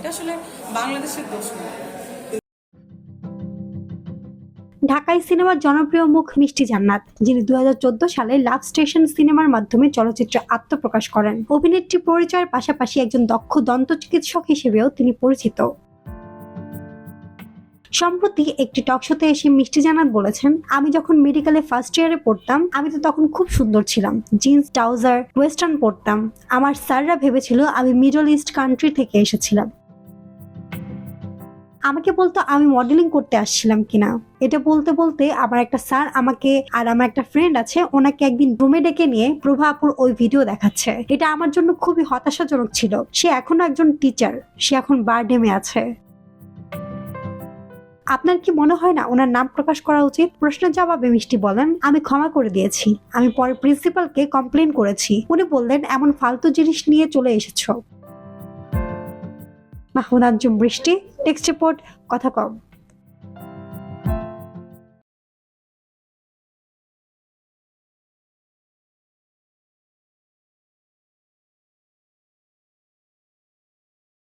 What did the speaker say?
এটা আসলে বাংলাদেশের দোষ না। ঢাকাই সিনেমার জনপ্রিয় মুখ মিষ্টি জান্নাত, যিনি দু হাজার চোদ্দ সালে লাভ স্টেশন সিনেমার মাধ্যমে চলচ্চিত্রে আত্মপ্রকাশ করেন। অভিনেত্রী পরিচয়ের পাশাপাশি একজন দক্ষ দন্ত চিকিৎসক হিসেবেও তিনি পরিচিত। সম্প্রতি একটি টকশোতে এসে মিষ্টি জানাত বলেছেন, আমি যখন মেডিকেলে ফার্স্ট ইয়ারে পড়তাম, আমি তো তখন খুব সুন্দর ছিলাম। জিন্স, ট্রাউজার ওয়েস্টার্ন পরতাম আমার স্যাররা ভেবেছিল আমি মিডল ইস্ট কান্ট্রি থেকে এসেছিলাম। আমাকে বলতো আমি মডেলিং করতে আসছিলাম কিনা। এটা বলতে বলতে আমার একটা স্যার আমাকে আর আমার একটা ফ্রেন্ড আছে, ওনাকে একদিন রুমে ডেকে নিয়ে প্রভা আপুর ওই ভিডিও দেখাচ্ছে। এটা আমার জন্য খুবই হতাশাজনক ছিল। সে এখনও একজন টিচার সে এখন বারডেমে আছে। আপনার কি মনে হয় না ওনার নাম প্রকাশ করা উচিত? প্রশ্নের জবাবে মিষ্টি বলেন, আমি ক্ষমা করে দিয়েছি। আমি পরে প্রিন্সিপালকে কমপ্লেন করেছি। উনি বললেন, এমন ফালতু জিনিস নিয়ে চলে এসেছ। মাহমুদ আঞ্জুম বৃষ্টি টেক্সট রিপোর্ট কথা কম।